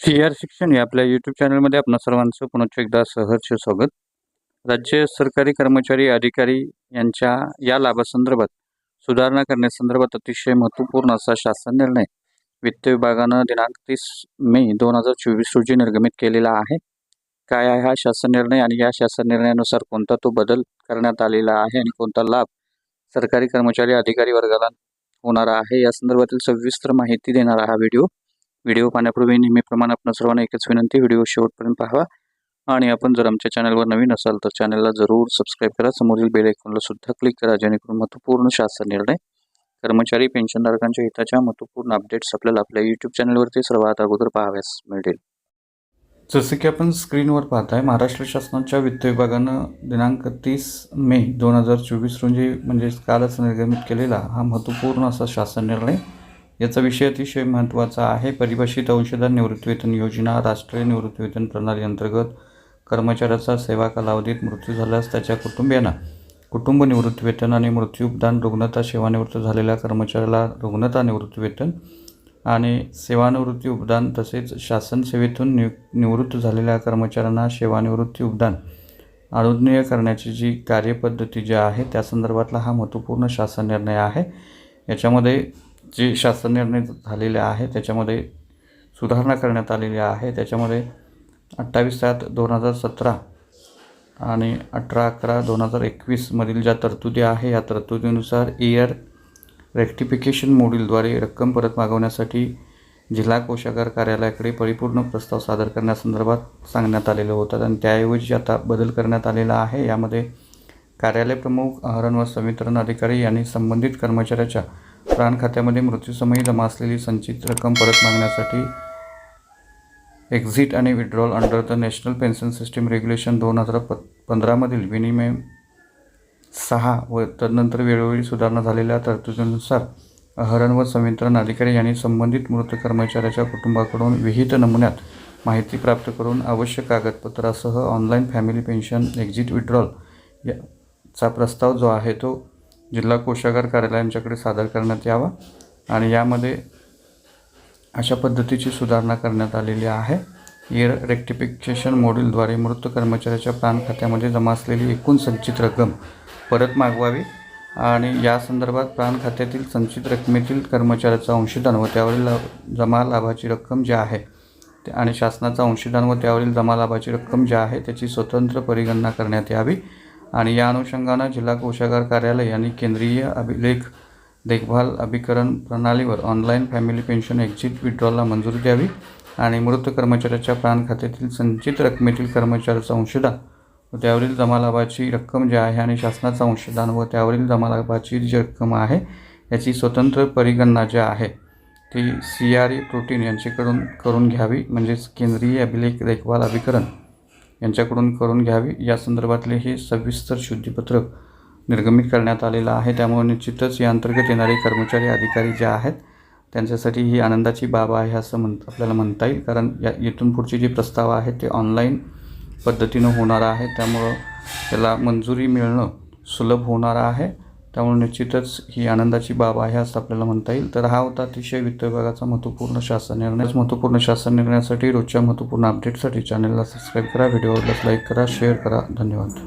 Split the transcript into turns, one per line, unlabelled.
जी R शिक्षण या आपल्या यूट्यूब चॅनलमध्ये आपणा सर्वांचं पुनश्च एकदा सहर्ष स्वागत. राज्य सरकारी कर्मचारी अधिकारी यांच्या या लाभासंदर्भात सुधारणा करण्यासंदर्भात अतिशय महत्त्वपूर्ण असा शासन निर्णय वित्त विभागानं दिनांक तीस मे दोन हजार चोवीस रोजी निर्गमित केलेला आहे. काय आहे हा शासन निर्णय आणि या शासन निर्णयानुसार कोणता तो बदल करण्यात आलेला आहे आणि कोणता लाभ सरकारी कर्मचारी अधिकारी वर्गाला होणार आहे? या संदर्भातील सविस्तर माहिती देणारा हा व्हिडिओ. व्हिडिओ पाहण्यापूर्वी नेहमीप्रमाणे आपण सर्वांना एकच विनंती व्हिडिओ शेवटपर्यंत पाहावा. आणि आपण जर आमच्या चॅनलवर नवीन असाल तर चॅनलला जरूर सबस्क्राईब करा. समोरील बेल आयकॉनला सुद्धा क्लिक करा जेणेकरून महत्त्वपूर्ण शासन निर्णय कर्मचारी पेन्शनधारकांच्या हिताच्या महत्त्वपूर्ण अपडेट्स आपल्याला आपल्या यूट्यूब चॅनलवरती सर्वात अगोदर पाहाव्यास मिळतील. जसं की आपण स्क्रीनवर पाहताय महाराष्ट्र शासनाच्या वित्त विभागानं दिनांक तीस मे दोन हजार चोवीस रोजी म्हणजेच कालच निर्गमित केलेला हा महत्त्वपूर्ण असा शासन निर्णय. याचा विषय अतिशय महत्त्वाचा आहे. परिभाषित अंशदान निवृत्तीवेतन योजना राष्ट्रीय निवृत्तीवेतन प्रणाली अंतर्गत कर्मचाऱ्याचा सेवा कालावधीत मृत्यू झाल्यास त्याच्या कुटुंबियांना कुटुंब निवृत्तीवेतन आणि मृत्यूपदान रुग्णता सेवानिवृत्त झालेल्या कर्मचाऱ्याला रुग्णता निवृत्तीवेतन आणि सेवानिवृत्ती उपदान तसेच शासन सेवेतून निव निवृत्त झालेल्या कर्मचाऱ्यांना सेवानिवृत्ती उपदान अनुज्ञेय करण्याची जी कार्यपद्धती जी आहे त्या संदर्भातला हा महत्त्वपूर्ण शासन निर्णय आहे. याच्यामध्ये जे शासन निर्णय झालेले आहे त्याच्यामध्ये सुधारणा करण्यात आलेली आहे. त्याच्यामध्ये अठ्ठावीस सात दोन हजार सतरा आणि अठरा अकरा दोन हजार एकवीसमधील ज्या तरतुदी आहे या तरतुदीनुसार इयर रेक्टिफिकेशन मॉड्यूलद्वारे रक्कम परत मागवण्यासाठी जिल्हा कोषागार कार्यालयाकडे परिपूर्ण प्रस्ताव सादर करण्यासंदर्भात सांगण्यात आलेलं होतं आणि त्याऐवजी आता बदल करण्यात आलेला आहे. यामध्ये कार्यालय प्रमुख अहरण व संवितरण अधिकारी यांनी संबंधित कर्मचाऱ्याच्या प्राण खात्यामध्ये मृत्यूसमयी जमा असलेली संचित रक्कम परत मागण्यासाठी एक्झिट आणि withdrawal under the national pension system regulation दोन हजार प पंधरामधील विनिमय सहा व तदनंतर वेळोवेळी सुधारणा झालेल्या तरतुदीनुसार आहरण व संवितरण अधिकारी यांनी संबंधित मृत कर्मचाऱ्याच्या कुटुंबाकडून विहित नमुन्यात माहिती प्राप्त करून आवश्यक कागदपत्रासह online family pension exit withdrawal याचा प्रस्ताव जो आहे तो जिल्हा कोषागार कार्यालयांच्याकडे सादर करण्यात यावा आणि यामध्ये अशा पद्धतीची सुधारणा करण्यात आलेली आहे. इयर रेक्टिफिकेशन मॉड्यूलद्वारे मृत कर्मचाऱ्याच्या प्राण खात्यामध्ये जमा असलेली एकूण संचित रक्कम परत मागवावी आणि या संदर्भात प्राण खात्यातील संचित रकमेतील कर्मचाऱ्याचा अंशदान व त्यावरील ला जमा लाभाची रक्कम जी आहे ते आणि शासनाचा अंशदान व त्यावरील जमा लाभाची रक्कम जी आहे त्याची स्वतंत्र परिगणना करण्यात यावी. आणि या अनुषंगानं जिल्हा कोषागार कार्यालय यांनी केंद्रीय अभिलेख देखभाल अभिकरण प्रणालीवर ऑनलाईन फॅमिली पेन्शन एक्झिट विड्रॉलला मंजुरी द्यावी आणि मृत कर्मचाऱ्याच्या प्राण खात्यातील संचित रकमेतील कर्मचाऱ्याचा अंशदान व त्यावरील जमालाभाची रक्कम जी आहे आणि शासनाचा अंशदान व त्यावरील जमालाभाची जी रक्कम आहे याची स्वतंत्र परिगणना जी आहे ती सी आर ई प्रोटीन यांच्याकडून करून घ्यावी म्हणजेच केंद्रीय अभिलेख देखभाल अभिकरण. यांच्याकडून करून घ्यावी. या संदर्भातले हे सविस्तर शुद्धीपत्रक निर्गमित करण्यात आलेलं आहे. त्यामुळे निश्चितच या अंतर्गत येणारे कर्मचारी अधिकारी जे आहेत त्यांच्यासाठी ही आनंदाची बाब आहे असं म्हण आपल्याला म्हणता येईल. कारण या इथून पुढचे जे प्रस्ताव आहेत ते ऑनलाईन पद्धतीनं होणार आहे. त्यामुळं त्याला मंजुरी मिळणं सुलभ होणार आहे. त्यामुळे निश्चितच ही आनंदाची बाब आहे असं आपल्याला म्हणता येईल. तर हा होता अतिशय वित्त विभागाचा महत्त्वपूर्ण शासन निर्णय. महत्त्वपूर्ण शासन निर्णयासाठी रोजच्या महत्त्वपूर्ण अपडेटसाठी चॅनलला सबस्क्राईब करा व्हिडिओला लाईक करा शेअर करा. धन्यवाद.